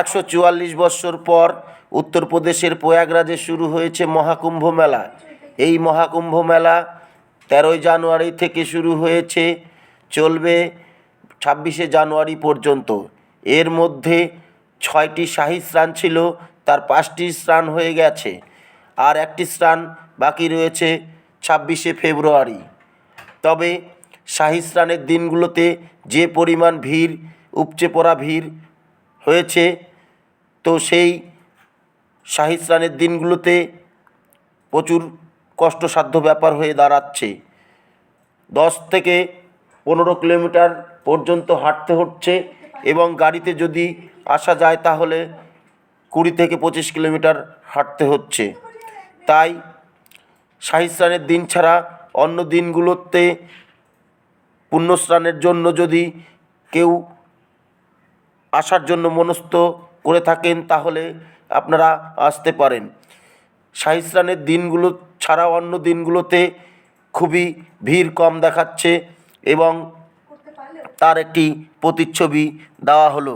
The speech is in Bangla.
একশো চুয়াল্লিশ বৎসর পর উত্তরপ্রদেশের প্রয়াগরাজে শুরু হয়েছে মহাকুম্ভ মেলা। এই মহাকুম্ভ মেলা তেরোই জানুয়ারি থেকে শুরু হয়েছে, চলবে ছাব্বিশে জানুয়ারি পর্যন্ত। এর মধ্যে ছয়টি শাহী স্নান ছিল, তার পাঁচটি স্নান হয়ে গেছে। আর একটি স্নান বাকি রয়েছে ছাব্বিশে ফেব্রুয়ারি। তবে শাহী স্নানের দিনগুলোতে যে পরিমাণ ভিড়, উপচে পড়া ভিড় হয়েছে। তো সেই শাহী স্নানের দিনগুলোতে প্রচুর কষ্টসাধ্য ব্যাপার হয়ে দাঁড়াচ্ছে। দশ থেকে পনেরো কিলোমিটার পর্যন্ত হাঁটতে হচ্ছে এবং গাড়িতে যদি আসা যায় তাহলে কুড়ি থেকে পঁচিশ কিলোমিটার হাঁটতে হচ্ছে। তাই শাহী স্নানের দিন ছাড়া অন্য দিনগুলোতে পুণ্যস্নানের জন্য যদি কেউ আসার জন্য মনস্থ করে থাকেন, তাহলে আপনারা আসতে পারেন। শাহী স্নানের দিনগুলো ছাড়া অন্য দিনগুলোতে খুবই ভিড় কম দেখাচ্ছে এবং তার একটি প্রতিচ্ছবি দেওয়া হলো।